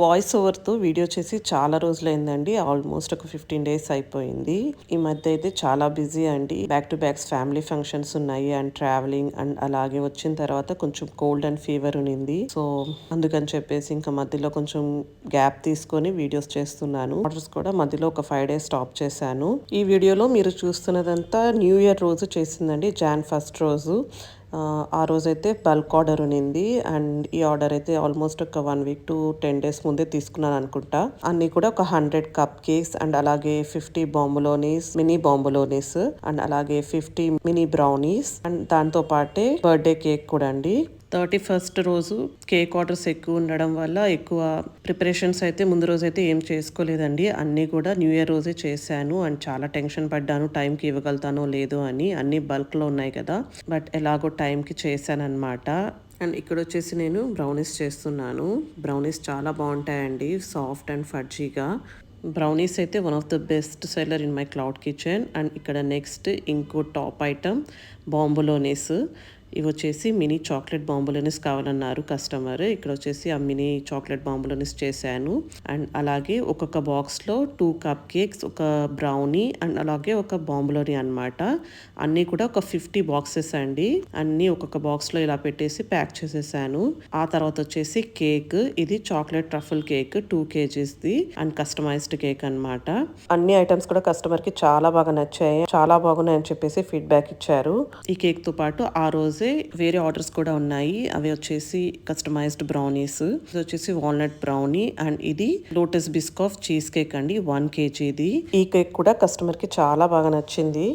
Voice ఓవర్తో video చేసి చాలా రోజులైందండి. ఆల్మోస్ట్ ఒక ఫిఫ్టీన్ డేస్ అయిపోయింది. ఈ మధ్య అయితే చాలా బిజీ అండి. Back to backs family functions ఉన్నాయి అండ్ ట్రావెలింగ్ అండ్ అలాగే వచ్చిన తర్వాత కొంచెం కోల్డ్ అండ్ ఫీవర్ ఉన్నింది. సో అందుకని చెప్పేసి ఇంకా మధ్యలో కొంచెం గ్యాప్ తీసుకొని వీడియోస్ చేస్తున్నాను. ఆర్డర్స్ కూడా మధ్యలో ఒక ఫైవ్ డేస్ స్టాప్ చేశాను. ఈ వీడియోలో మీరు చూస్తున్నదంతా న్యూ ఇయర్ రోజు చేసిందండి. జాన్ ఫస్ట్ రోజు. ఆ, రోజైతే బల్క్ ఆర్డర్ ఉన్నింది. అండ్ ఈ ఆర్డర్ అయితే ఆల్మోస్ట్ ఒక one week to ten days ముందే తీసుకున్నాను అనుకుంటా. అన్ని కూడా ఒక హండ్రెడ్ కప్ కేక్స్ అండ్ అలాగే fifty bombolonis mini bombolonis and అలాగే ఫిఫ్టీ మినీ బ్రౌనీస్ అండ్ దాంతో పాటే బర్త్డే కేక్ కూడా అండి. థర్టీ ఫస్ట్ రోజు కేక్ ఆర్డర్స్ ఎక్కువ ఉండడం వల్ల ఎక్కువ ప్రిపరేషన్స్ అయితే ముందు రోజు అయితే ఏం చేసుకోలేదండి. అన్నీ కూడా న్యూ ఇయర్ రోజే చేశాను. అండ్ చాలా టెన్షన్ పడ్డాను. టైంకి ఇవ్వగలుగుతానో లేదో అని అన్నీ బల్క్లో ఉన్నాయి కదా. బట్ ఎలాగో టైంకి చేశాను అండ్ ఇక్కడ వచ్చేసి నేను బ్రౌనీస్ చేస్తున్నాను. బ్రౌనీస్ చాలా బాగుంటాయండి. సాఫ్ట్ అండ్ ఫడ్జీగా. బ్రౌనీస్ అయితే one of the best seller in my cloud kitchen. And ఇక్కడ నెక్స్ట్ ఇంకో టాప్ ఐటమ్ బాంబులోనేస్ ఇవి వచ్చేసి మినీ చాక్లెట్ బాంబులోనిస్ కావాలన్నారు కస్టమర్. ఇక్కడ వచ్చేసి ఆ మినీ చాక్లెట్ బాంబులోనిస్ చేశాను. అండ్ అలాగే ఒక్కొక్క బాక్స్లో టూ కప్ కేక్స్ ఒక బ్రౌనీ అండ్ అలాగే ఒక బాంబులోని అన్నమాట. అన్నీ కూడా ఒక ఫిఫ్టీ బాక్సెస్ అండి. అన్నీ ఒక్కొక్క బాక్స్లో ఇలా పెట్టేసి ప్యాక్ చేసేసాను. ఆ తర్వాత వచ్చేసి కేక్ ఇది చాక్లెట్ ట్రఫుల్ కేక్ టూ కేజీస్ది అండ్ కస్టమైజ్డ్ కేక్ అన్నమాట. అన్ని ఐటమ్స్ కూడా కస్టమర్కి చాలా బాగా నచ్చాయి. చాలా బాగున్నాయని చెప్పేసి ఫీడ్బ్యాక్ ఇచ్చారు. ఈ కేక్తో పాటు ఆ రోజు వేరే ఆర్డర్స్ కూడా ఉన్నాయి. అవి వచ్చేసి కస్టమైజ్డ్ బ్రౌనీస్ ఇది వచ్చేసి వాల్నట్ బ్రౌనీ అండ్ ఇది లోటస్ బిస్కాఫ్ చీజ్ కేక్ అండి. వన్ కేజీది ఈ కేక్ కూడా కస్టమర్కి చాలా బాగా నచ్చింది.